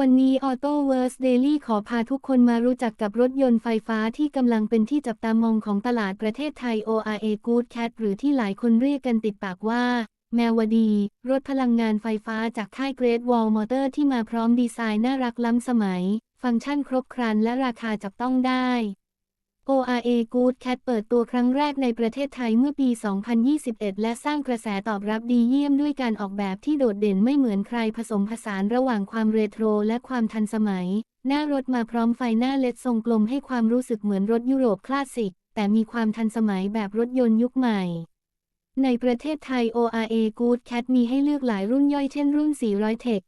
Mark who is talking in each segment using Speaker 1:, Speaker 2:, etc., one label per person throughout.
Speaker 1: วันนี้ Auto Verse Daily ขอพาทุกคนมารู้จักกับรถยนต์ไฟฟ้าที่กำลังเป็นที่จับตามองของตลาดประเทศไทย ORA Good Cat หรือที่หลายคนเรียกกันติดปากว่า แมวดี รถพลังงานไฟฟ้าจากค่าย Great Wall Motor ที่มาพร้อมดีไซน์น่ารักล้ำสมัย ฟังก์ชันครบครันและราคาจับต้องได้ ORA Good Cat เปิดตัวครั้งแรกในประเทศไทยเมื่อปี 2021 และสร้างกระแสตอบรับดีเยี่ยมด้วยการออกแบบที่โดดเด่นไม่เหมือนใครผสมผสานระหว่างความเรโทรและความทันสมัย หน้ารถมาพร้อมไฟหน้าเลดทรงกลมให้ความรู้สึกเหมือนรถยุโรปคลาสสิก แต่มีความทันสมัยแบบรถยนต์ยุคใหม่ ในประเทศไทย ORA Good Cat มีให้เลือกหลายรุ่นย่อยเช่นรุ่น 400 Tech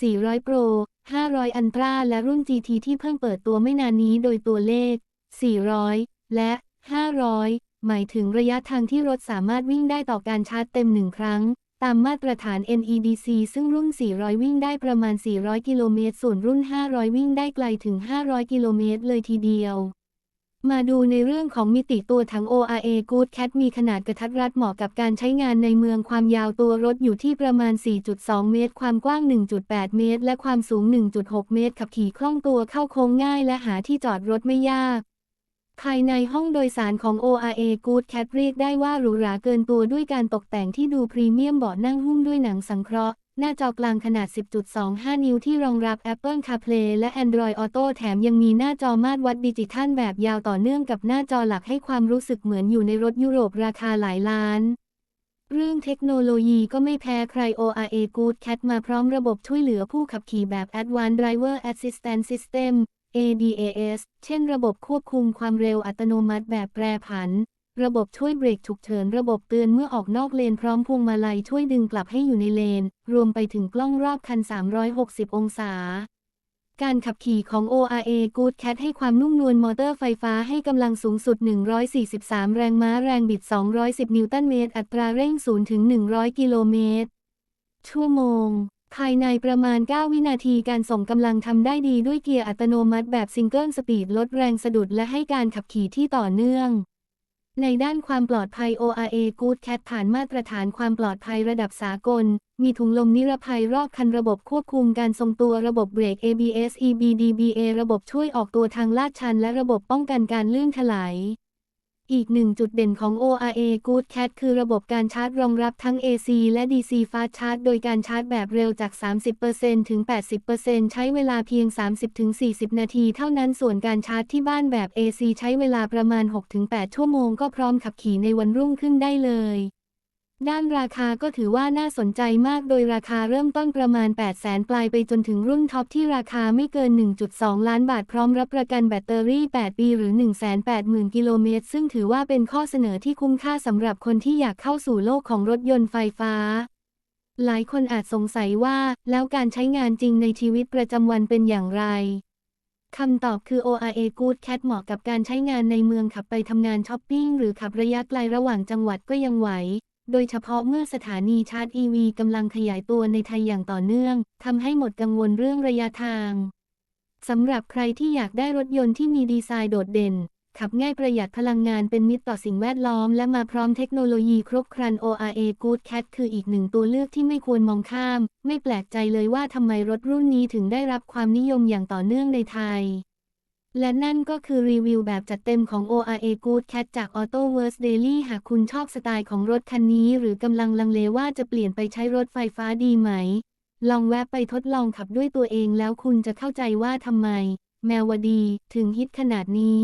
Speaker 1: 400 Pro 500 Ultra และรุ่น GT ที่เพิ่งเปิดตัวไม่นานนี้โดยตัวเลข 400 และ 500 หมายถึงระยะทางที่รถสามารถวิ่งได้ต่อการชาร์จเต็มหนึ่งครั้ง ตามมาตรฐาน NEDC ซึ่งรุ่น 400 วิ่งได้ประมาณ 400 กิโลเมตร ส่วนรุ่น 500 วิ่งได้ไกลถึง 500 กิโลเมตรเลยทีเดียวมาดูในเรื่องของมิติตัวถัง ORA Good Cat มีขนาดกระทัดรัดเหมาะกับการใช้งานในเมืองความยาวตัวรถอยู่ที่ประมาณ 4.2 เมตร ความกว้าง 1.8 เมตร และความสูง 1.6 เมตร ขับขี่คล่องตัวเข้าโค้งง่ายและหาที่จอดรถไม่ยาก ภายในห้องโดยสารของ ORA Good Cat เรียกได้ว่าหรูหราเกินตัวด้วยการตกแต่งที่ดูพรีเมียมเบาะนั่งหุ้มด้วยหนังสังเคราะห์ หน้าจอกลางขนาด 10.25 นิ้วที่รองรับ Apple CarPlay และ Android Auto แถมยังมีหน้าจอมาตรวัดดิจิทัลแบบยาวต่อเนื่องกับหน้าจอหลักให้ความรู้สึกเหมือนอยู่ในรถยุโรปราคาหลายล้านเรื่องเทคโนโลยีก็ไม่แพ้ใคร ORA Good Cat มาพร้อมระบบช่วยเหลือผู้ขับขี่แบบ Advanced Driver Assistance System ADAS เช่นระบบควบคุมความเร็วอัตโนมัติแบบแปรผัน ระบบช่วยเบรกฉุกเฉิน ระบบเตือนเมื่อออกนอกเลนพร้อมพวงมาลัยช่วยดึงกลับให้อยู่ในเลน รวมไปถึงกล้องรอบคัน 360 องศา การขับขี่ของ ORA Good Cat ให้ความนุ่มนวลมอเตอร์ไฟฟ้าให้กำลังสูงสุด 143 แรงม้าแรงบิด 210 นิวตันเมตร อัตราเร่ง 0 ถึง 100 กิโลเมตร ชั่วโมง ภายในประมาณ 9 วินาทีการส่งกำลังทำได้ดีด้วยเกียร์อัตโนมัติแบบซิงเกิลสปีดลดแรงสะดุดและให้การขับขี่ที่ต่อเนื่อง ในด้านความปลอดภัย ORA Good Cat ผ่านมาตรฐานความปลอดภัยระดับสากล มีถุงลมนิรภัยรอบคันระบบควบคุมการทรงตัวระบบเบรก ABS EBDBA ระบบช่วยออกตัวทางลาดชัน และระบบป้องกันการลื่นถลาย อีกหนึ่งจุดเด่นของ ORA Good Cat คือระบบการชาร์จรองรับทั้ง AC และ DC Fast Charge โดยการชาร์จแบบเร็วจาก 30%ถึง 80%ใช้เวลาเพียง 30-40 นาทีเท่านั้นส่วนการชาร์จที่บ้านแบบ AC ใช้เวลาประมาณ 6-8 ชั่วโมงก็พร้อมขับขี่ในวันรุ่งขึ้นได้เลย ด้านราคาก็ถือว่าน่าสนใจมากโดยราคาเริ่มต้นประมาณ 8 0 0แสนปลายไปจนถึงรุ่นท็อปที่ราคาไม่เกิน 1.2 ล้านบาทพร้อมรับประกันแบตเตอรี่ 8 ปีหรือ 180,000 กิโลเมตร ซึ่งถือว่าเป็นข้อเสนอที่คุ้มค่าสำหรับคนที่อยากเข้าสู่โลกของรถยนต์ไฟฟ้า หลายคนอาจสงสัยว่า แล้วการใช้งานจริงในชีวิตประจำวันเป็นอย่างไรคำตอบคือ ORA Good Cat เหมาะกับการใช้งานในเมืองขับไปทำงานช้อปปิ้งหรือขับระยะไกลระหว่างจังหวัดก็ยังไหว โดยเฉพาะเมื่อสถานีชาร์จ EV กำลังขยายตัวในไทยอย่างต่อเนื่อง ทำให้หมดกังวลเรื่องระยะทาง สำหรับใครที่อยากได้รถยนต์ที่มีดีไซน์โดดเด่น ขับง่ายประหยัดพลังงานเป็นมิตรต่อสิ่งแวดล้อม และมาพร้อมเทคโนโลยีครบครัน ORA Good Cat คืออีกหนึ่งตัวเลือกที่ไม่ควรมองข้าม ไม่แปลกใจเลยว่าทำไมรถรุ่นนี้ถึงได้รับความนิยมอย่างต่อเนื่องในไทย และนั่นก็คือรีวิวแบบจัดเต็มของ ORA Good Cat จาก AutoVerse Daily หากคุณชอบสไตล์ของรถคันนี้ หรือกำลังลังเลว่าจะเปลี่ยนไปใช้รถไฟฟ้าดีไหม ลองแวะไปทดลองขับด้วยตัวเองแล้วคุณจะเข้าใจว่าทำไม แมวดี ถึงฮิตขนาดนี้